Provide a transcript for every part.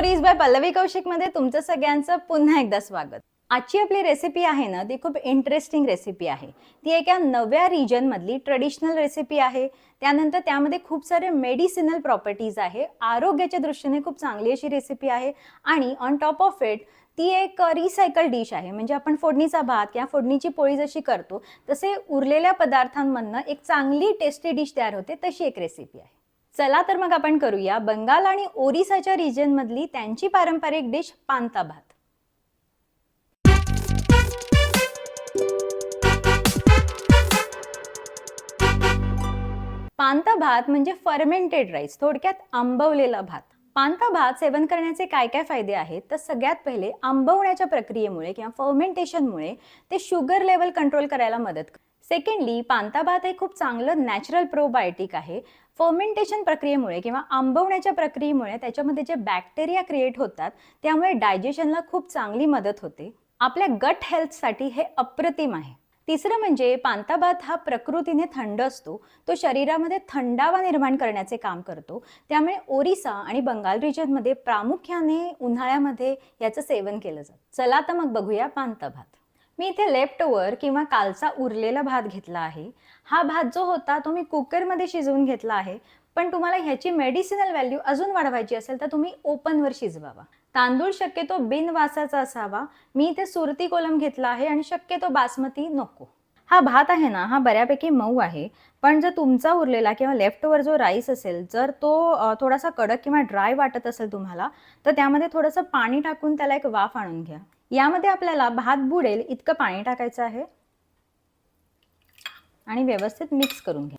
Stories bye Pallavi कौशिकमध्ये तुमचं सगळ्यांचं पुन्हा एकदा स्वागत. आजची आपली रेसिपी आहे ना ती खूप इंटरेस्टिंग रेसिपी आहे. ती एका नव्या रिजनमधली ट्रेडिशनल रेसिपी आहे. त्यानंतर त्यामध्ये खूप सारे मेडिसिनल प्रॉपर्टीज आहे. आरोग्याच्या दृष्टीने खूप चांगली अशी रेसिपी आहे. आणि ऑन टॉप ऑफ इट ती एक रिसायकल डिश आहे. म्हणजे आपण फोडणीचा भात किंवा फोडणीची पोळी जशी करतो तसे उरलेल्या पदार्थांमधनं एक चांगली टेस्टी डिश तयार होते तशी एक रेसिपी आहे. चला तर मग आपण करूया. बंगाल आणि ओरिसाच्या रिजन मधली त्यांची पारंपरिक डिश पांता भात. पांता भात म्हणजे फर्मेंटेड राईस थोडक्यात आंबवलेला भात. पांता भात सेवन करण्याचे काय काय फायदे आहेत? तर सगळ्यात पहिले आंबवण्याच्या प्रक्रियेमुळे किंवा फर्मेंटेशनमुळे ते शुगर लेवल कंट्रोल करायला मदत सेकंडली पांताभात हे खूप चांगलं नॅचरल प्रोबायोटिक आहे. फर्मेंटेशन प्रक्रियेमुळे किंवा आंबवण्याच्या प्रक्रियेमुळे त्याच्यामध्ये जे बॅक्टेरिया क्रिएट होतात त्यामुळे डायजेशनला खूप चांगली मदत होते. आपल्या गट हेल्थसाठी हे अप्रतिम आहे. तिसरं म्हणजे पांताभात हा प्रकृतीने थंड असतो. तो शरीरामध्ये थंडावा निर्माण करण्याचे काम करतो. त्यामुळे ओरिसा आणि बंगाल रिजनमध्ये प्रामुख्याने उन्हाळ्यामध्ये याचं सेवन केलं जातं. चला तर मग बघूया पांताभात मी इथे लेफ्ट ओव्हर किंवा कालचा उरलेला भात घेतला आहे. हा भात जो होता तो मी कुकरमध्ये शिजवून घेतला आहे. पण तुम्हाला ह्याची मेडिसिनल व्हॅल्यू अजून वाढवायची असेल तर तुम्ही ओपनवर शिजवावा. तांदूळ शक्यतो बिनवासाचा असावा. मी इथे सुरती कोलम घेतला आहे आणि शक्यतो बासमती नको. हा भात आहे ना हा बऱ्यापैकी मऊ आहे. पण जर तुमचा उरलेला किंवा लेफ्ट ओव्हर जो राईस असेल जर तो थोडासा कडक किंवा ड्राय वाटत असेल तुम्हाला तर त्यामध्ये थोडंसं पाणी टाकून त्याला एक वाफ आणून घ्या. यामध्ये आपल्याला भात बुडेल इतकं पाणी टाकायचं आहे. आणि व्यवस्थित मिक्स करून घ्या.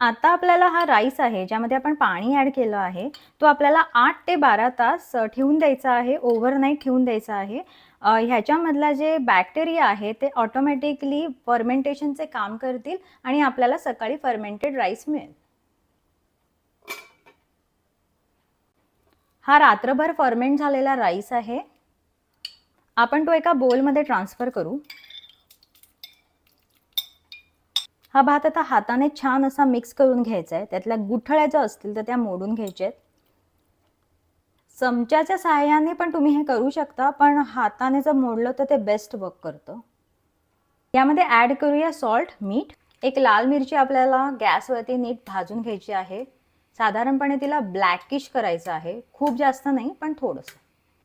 आता आपल्याला हा राईस आहे ज्यामध्ये आपण पाणी ॲड केलं आहे तो आपल्याला आठ ते बारा तास ठेवून द्यायचा आहे ओव्हरनाईट ठेवून द्यायचा आहे. ह्याच्यामधला जे बॅक्टेरिया आहे ते ऑटोमॅटिकली फर्मेंटेशनचे काम करतील आणि आपल्याला सकाळी फर्मेंटेड राईस मिळेल. हा रात्रभर फर्मेंट झालेला राईस आहे. आपण तो एका बोलमध्ये ट्रान्सफर करू. हा भात आता हाताने छान असा मिक्स करून घ्यायचा आहे त्यातल्या गुठळ्या ज्या असतील तर त्या मोडून घ्यायच्या आहेत चमच्याच्या सहाय्याने पण तुम्ही हे करू शकता पण हाताने जर मोडलं तर ते बेस्ट वर्क करतं. यामध्ये ॲड करूया सॉल्ट मीठ. एक लाल मिरची आपल्याला गॅसवरती नीट भाजून घ्यायची आहे. साधारणपणे तिला ब्लॅकिश करायचं आहे. खूप जास्त नाही पण थोडंसं.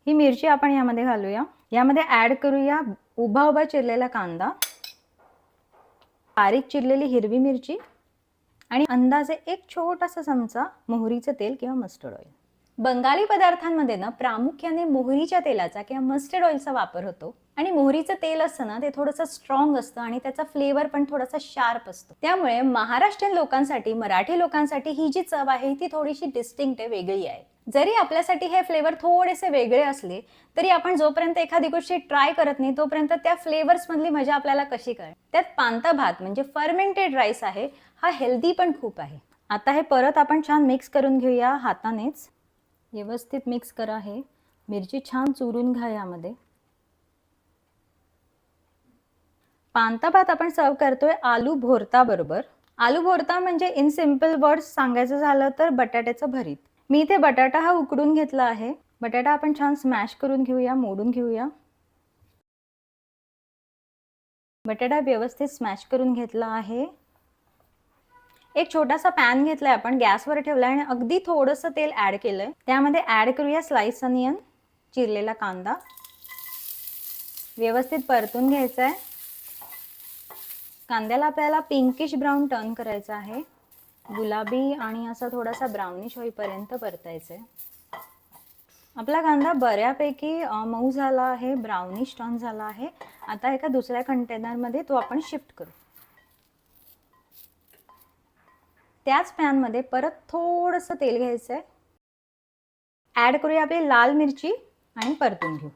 ही मिरची आपण यामध्ये घालूया. यामध्ये ॲड करूया उभा उभा चिरलेला कांदा बारीक चिरलेली हिरवी मिरची आणि अंदाजे एक छोटासा चमचा मोहरीचं तेल किंवा मस्टर्ड ऑइल बंगाली पदार्थांमध्ये ना प्रामुख्याने मोहरीच्या तेलाचा किंवा मस्टर्ड ऑइलचा वापर होतो. आणि मोहरीचं तेल असतं ना ते थोडंसं स्ट्रॉंग असतं आणि त्याचा फ्लेवर पण थोडासा शार्प असतो. त्यामुळे महाराष्ट्रीयन लोकांसाठी मराठी लोकांसाठी ही जी चव आहे ती थोडीशी डिस्टिंक्ट आहे वेगळी आहे. जरी आपल्यासाठी हे फ्लेवर थोडेसे वेगळे असले तरी आपण जोपर्यंत एखादी गोष्टी ट्राय करत नाही तोपर्यंत त्या फ्लेवर्स मधली मजा आपल्याला कशी कळेल त्यात पांता भात म्हणजे फर्मेंटेड राईस आहे हा हेल्दी पण खूप आहे. आता हे परत आपण छान मिक्स करून घेऊया हातानेच. व्यवस्थित मिक्स करा हे. मिरची छान चुरून घ्या यामध्ये. पांता भात आपण सर्व करतोय आलू भोरता बरोबर. आलू भोरता म्हणजे इन सिंपल वर्ड्स सांगायचं झालं तर बटाट्याचं भरीत. मी इथे बटाटा हा उकडून घेतला आहे. बटाटा आपण छान स्मॅश करून घेऊया मोडून घेऊया. बटाटा व्यवस्थित स्मॅश करून घेतला आहे. एक छोटासा पॅन घेतलाय आपण गॅसवर ठेवलाय आणि अगदी थोडंसं तेल ॲड केलंय. त्यामध्ये ॲड करूया स्लाइस अनियन चिरलेला कांदा. व्यवस्थित परतून घ्यायचा आहे कांद्याला आपल्याला पिंकिश ब्राऊन टर्न करायचा आहे. गुलाबी आणि असा थोडासा ब्राउनिश होईपर्यंत परतायचं आहे आपला कांदा बऱ्यापैकी मऊ झाला आहे ब्राउनिश टर्न झाला आहे. आता एका दुसऱ्या कंटेनरमध्ये तो आपण शिफ्ट करू. त्याच पॅनमध्ये परत थोडंसं तेल घ्यायचं आहे ॲड करूया आपली लाल मिरची आणि परतून घेऊ.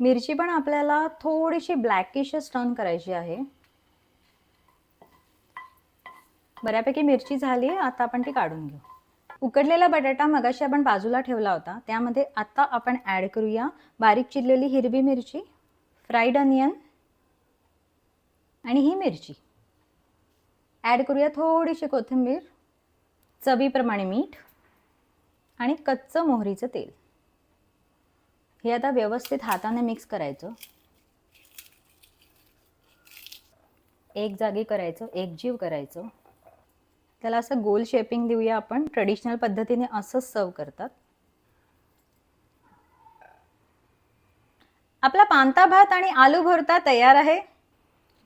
मिरची पण आपल्याला थोडीशी ब्लॅकिशच टर्न करायची आहे. बऱ्यापैकी मिरची झाली आहे आता आपण ती काढून घेऊ. उकडलेला बटाटा मगाशी आपण बाजूला ठेवला होता. त्यामध्ये आता आपण ॲड करूया बारीक चिरलेली हिरवी मिरची फ्राईड अनियन आणि ही मिरची. ॲड करूया थोडीशी कोथिंबीर चवीप्रमाणे मीठ आणि कच्चं मोहरीचं तेल. हे आता व्यवस्थित हाताने मिक्स करायचं. एक जागी करायचं एकजीव करायचं. त्याला असं गोल शेपिंग देऊया आपण. ट्रेडिशनल पद्धतीने असंच सर्व करतात. आपला पांता भात आणि आलू भरता तयार आहे.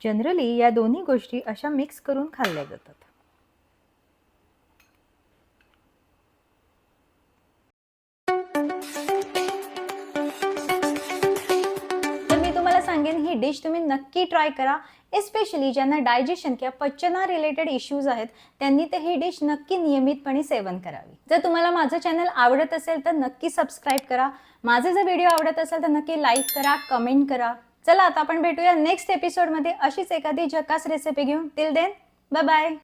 जनरली या दोन्ही गोष्टी अशा मिक्स करून खाल्ल्या जातात. तर मी तुम्हाला सांगेन ही डिश तुम्ही नक्की ट्राय करा. एस्पेशली ज्यांना डायजेशन किंवा पचना रिलेटेड इश्यूज आहेत त्यांनी ते ही डिश नक्की नियमितपणे सेवन करावी. जर तुम्हाला माझं चॅनल आवडत असेल तर नक्की सबस्क्राईब करा. माझे जर व्हिडिओ आवडत असेल तर नक्की लाईक करा कमेंट करा. चला आता आपण भेटूया नेक्स्ट एपिसोडमध्ये अशीच एखादी झकास रेसिपी घेऊन. Till then bye bye